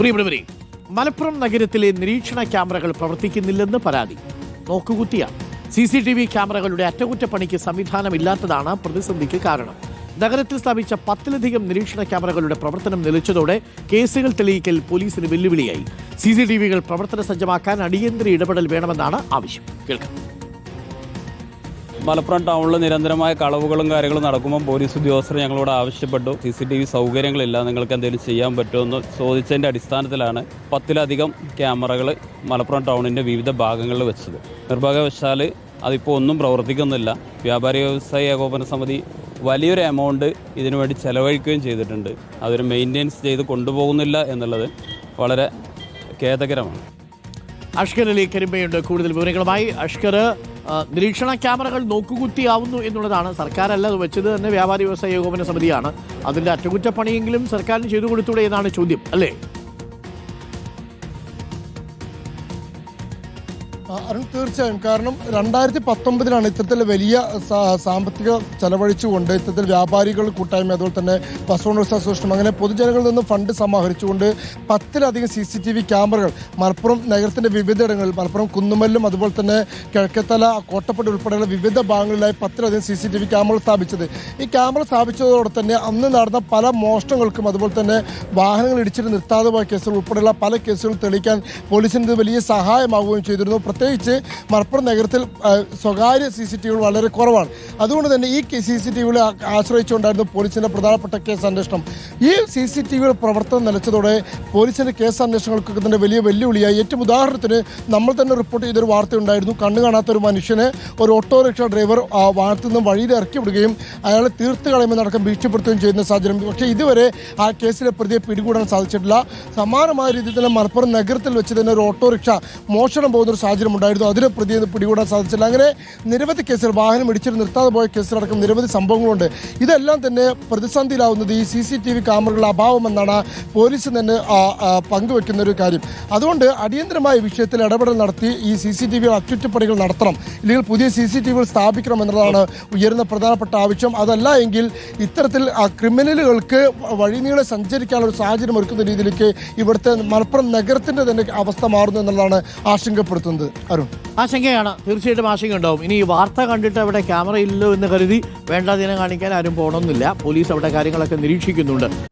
പ്രിയപ്പെട്ടവരെ മലപ്പുറം നഗരത്തിലെ നിരീക്ഷണ ക്യാമറകൾ പ്രവർത്തിക്കുന്നില്ലെന്ന് പരാതി. നോക്കുകുത്തിയാണ് സി സി ടി വി ക്യാമറകളുടെ അറ്റകുറ്റപ്പണിക്ക് സംവിധാനമില്ലാത്തതാണ് പ്രതിസന്ധിക്ക് കാരണം. നഗരത്തിൽ സ്ഥാപിച്ച പത്തിലധികം നിരീക്ഷണ ക്യാമറകളുടെ പ്രവർത്തനം നിലച്ചതോടെ കേസുകൾ തെളിയിക്കൽ പോലീസിന് വെല്ലുവിളിയായി. സി സി ടി വികൾ പ്രവർത്തന സജ്ജമാക്കാൻ അടിയന്തര ഇടപെടൽ വേണമെന്നാണ് ആവശ്യം. കേൾക്കാം. മലപ്പുറം ടൗണിൽ നിരന്തരമായ കളവുകളും കാര്യങ്ങളും നടക്കുമ്പോൾ പോലീസ് ഉദ്യോഗസ്ഥർ ഞങ്ങളോട് ആവശ്യപ്പെട്ടു. സി സി ടി വി സൗകര്യങ്ങളില്ല. നിങ്ങൾക്ക് എന്തെങ്കിലും ചെയ്യാൻ പറ്റുമോ എന്ന് ചോദിച്ചതിന്റെ അടിസ്ഥാനത്തിലാണ് പത്തിലധികം ക്യാമറകൾ മലപ്പുറം ടൗണിന്റെ വിവിധ ഭാഗങ്ങളിൽ വെച്ചത്. നിർഭാഗ്യവശാൽ അതിപ്പോൾ ഒന്നും പ്രവർത്തിക്കുന്നില്ല. വ്യാപാരി വ്യവസായ ഏകോപന സമിതി വലിയൊരു എമൗണ്ട് ഇതിനുവേണ്ടി ചെലവഴിക്കുകയും ചെയ്തിട്ടുണ്ട്. അതൊരു മെയിന്റെനൻസ് ചെയ്ത് കൊണ്ടുപോകുന്നില്ല എന്നുള്ളത് വളരെ ഖേദകരമാണ്. അഷ്കർ അലി കരിമ്പയുണ്ട്. കൂടുതൽ വിവരങ്ങളുമായി അഷ്കർ നിരീക്ഷണ ക്യാമറകൾ നോക്കുകുത്തിയാവുന്നു എന്നുള്ളതാണ്. സർക്കാരല്ല അത് വെച്ചത് തന്നെ വ്യാപാരി വ്യവസായ ഏകോപന സമിതിയാണ്. അതിന്റെ അറ്റകുറ്റപ്പണിയെങ്കിലും സർക്കാരിന് ചെയ്തു കൊടുത്തൂടെ എന്നാണ് ചോദ്യം അല്ലേ? അരുൺ തീർച്ചയായും. കാരണം രണ്ടായിരത്തി പത്തൊമ്പതിലാണ് ഇത്തരത്തിൽ വലിയ സാമ്പത്തിക ചെലവഴിച്ചുകൊണ്ട് ഇത്തരത്തിൽ വ്യാപാരികൾ കൂട്ടായ്മ അതുപോലെ തന്നെ ബസ് ഓണേഴ്സ് അസോസിയേഷൻ അങ്ങനെ പൊതുജനങ്ങളിൽ നിന്നും ഫണ്ട് സമാഹരിച്ചുകൊണ്ട് പത്തിലധികം സി സി ടി വി ക്യാമറകൾ മലപ്പുറം നഗരത്തിന്റെ വിവിധയിടങ്ങളിൽ മലപ്പുറം കുന്നുമല്ലും അതുപോലെ തന്നെ കിഴക്കത്തല കോട്ടപ്പടി ഉൾപ്പെടെയുള്ള വിവിധ ഭാഗങ്ങളിലായി പത്തിലധികം സി സി ടി വി ക്യാമറകൾ സ്ഥാപിച്ചത്. ഈ ക്യാമറ സ്ഥാപിച്ചതോടെ തന്നെ അന്ന് നടന്ന പല മോഷണങ്ങൾക്കും അതുപോലെ തന്നെ വാഹനങ്ങൾ ഇടിച്ചിട്ട് നിർത്താതെ പോയ കേസുകൾ ഉൾപ്പെടെയുള്ള പല കേസുകൾ തെളിയിക്കാൻ പോലീസിന് വലിയ സഹായമാവുകയും ചെയ്തിരുന്നു. പ്രത്യേകിച്ച് മലപ്പുറം നഗരത്തിൽ സ്വകാര്യ സി സി ടി വികൾ വളരെ കുറവാണ്. അതുകൊണ്ട് തന്നെ ഈ സി സി ടി വികളെ ആശ്രയിച്ചുകൊണ്ടായിരുന്നു പോലീസിന്റെ പ്രധാനപ്പെട്ട കേസ് അന്വേഷണം. ഈ സി സി ടി വിയുടെ പ്രവർത്തനം നിലച്ചതോടെ പോലീസിന്റെ കേസ് അന്വേഷണങ്ങൾക്കൊക്കെ തന്നെ വലിയ വെല്ലുവിളിയായി. ഏറ്റവും ഉദാഹരണത്തിന് നമ്മൾ തന്നെ റിപ്പോർട്ട് ചെയ്തൊരു വാർത്തയുണ്ടായിരുന്നു. കണ്ണു കാണാത്ത ഒരു മനുഷ്യനെ ഒരു ഓട്ടോറിക്ഷ ഡ്രൈവർ വാഹനത്തിൽ നിന്ന് വഴിയിൽ ഇറക്കി വിടുകയും അയാളെ തീർത്ത് കളയുമെന്നടക്കം ഭീഷണിപ്പെടുത്തുകയും ചെയ്യുന്ന സാഹചര്യം. പക്ഷേ ഇതുവരെ ആ കേസിലെ പ്രതിയെ പിടികൂടാൻ സാധിച്ചിട്ടില്ല. സമാനമായ രീതിയിൽ തന്നെ മലപ്പുറം നഗരത്തിൽ വെച്ച് തന്നെ ഒരു ഓട്ടോറിക്ഷ മോഷണം പോകുന്ന ഒരു സാഹചര്യം ഉണ്ടായിരുന്നു അതിനെ പ്രതി പിടികൂടാൻ സാധിച്ചില്ല. അങ്ങനെ നിരവധി കേസുകൾ വാഹനം ഇടിച്ചിട്ട് നിർത്താതെ പോയ കേസുകളടക്കം നിരവധി സംഭവങ്ങളുണ്ട്. ഇതെല്ലാം തന്നെ പ്രതിസന്ധിയിലാവുന്നത് ഈ സി സി ടി വി ക്യാമറകളുടെ അഭാവമെന്നാണ് പോലീസ് തന്നെ പങ്കുവെക്കുന്ന ഒരു കാര്യം. അതുകൊണ്ട് അടിയന്തരമായ വിഷയത്തിൽ ഇടപെടൽ നടത്തി ഈ സി സി ടി വി അറ്റകുറ്റപ്പണികൾ നടത്തണം. ഇല്ലെങ്കിൽ പുതിയ സി സി ടി വികൾ സ്ഥാപിക്കണം എന്നതാണ് ഉയരുന്ന പ്രധാനപ്പെട്ട ആവശ്യം. അതല്ല എങ്കിൽ ഇത്തരത്തിൽ ക്രിമിനലുകൾക്ക് വഴിനീളെ സഞ്ചരിക്കാനുള്ള ഒരു സാഹചര്യം ഒരുക്കുന്ന രീതിയിലേക്ക് ഇവിടുത്തെ മലപ്പുറം നഗരത്തിന്റെ തന്നെ അവസ്ഥ മാറുന്നു എന്നുള്ളതാണ് ആശങ്കപ്പെടുത്തുന്നത്. അരുൺ. ആശങ്കയാണ് തീർച്ചയായിട്ടും ആശങ്ക ഉണ്ടാവും. ഇനി ഈ വാർത്ത കണ്ടിട്ട് അവിടെ ക്യാമറ ഇല്ലോ എന്ന് കരുതി വേണ്ടാതിനെ കാണിക്കാൻ ആരും പോകണമെന്നില്ല പോലീസ് അവിടെ കാര്യങ്ങളൊക്കെ നിരീക്ഷിക്കുന്നുണ്ട്.